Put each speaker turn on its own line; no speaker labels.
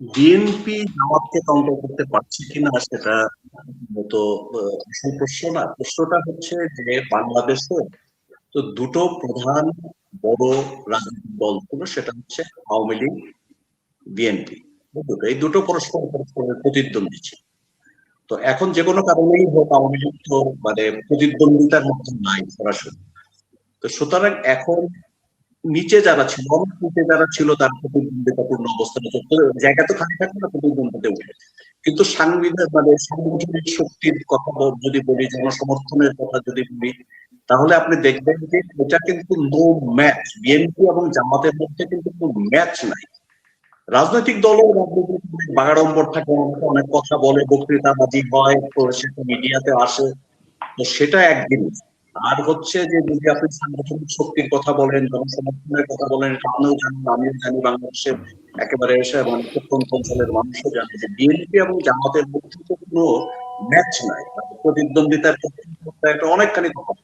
BNP জামাতকে counter করতে পারছে কিনা সেটা আসল প্রশ্ন না। প্রশ্নটা হচ্ছে যে বাংলাদেশে তো দুটো প্রধান বড় রাজনৈতিক দল ছিল, সেটা হচ্ছে আওয়ামী লীগ বিএনপি এই দুটো পরস্পর পরস্পরের প্রতিদ্বন্দ্বী ছিল। তো এখন যে কোনো কারণেই হোক আওয়ামী লীগ তো মানে প্রতিদ্বন্দ্বিতার মধ্যে নাই সরাসরি। তো সুতরাং এখন নিচে যারা ছিল অনেক নিচে যারা ছিল, তার প্রতিদ্বন্দ্বিতাপূর্ণ অবস্থানে জায়গা তো খালি থাকবে না প্রতিদ্বন্দ্বিতে উঠে। কিন্তু সাংবিধান মানে সাংগঠনিক শক্তির কথা যদি বলি, জনসমর্থনের কথা যদি বলি, তাহলে আপনি দেখবেন যে এটা কিন্তু নো ম্যাচ বিএনপি এবং জামাতের মধ্যে কিন্তু কোনো ম্যাচ নাই। রাজনৈতিক রাজনৈতিক অনেক বাগাড়ম্বর থাকে, অনেক কথা বলে, বক্তৃতাবাজি হয়, তো সেটা মিডিয়াতে আসে। তো সেটা এক জিনিস। আর হচ্ছে যে যদি আপনি সাংগঠনিক শক্তির কথা বলেন, জনসমর্থনের কথা বলেন আপনিও জানেন আমিও জানি বাংলাদেশের একেবারে এসে মানে প্রত্যন্ত অঞ্চলের মানুষও জানে যে বিএনপি এবং জামাতের মধ্যে তো কোনো ম্যাচ নাই। প্রতিদ্বন্দ্বিতার একটা অনেকখানি তফাৎ।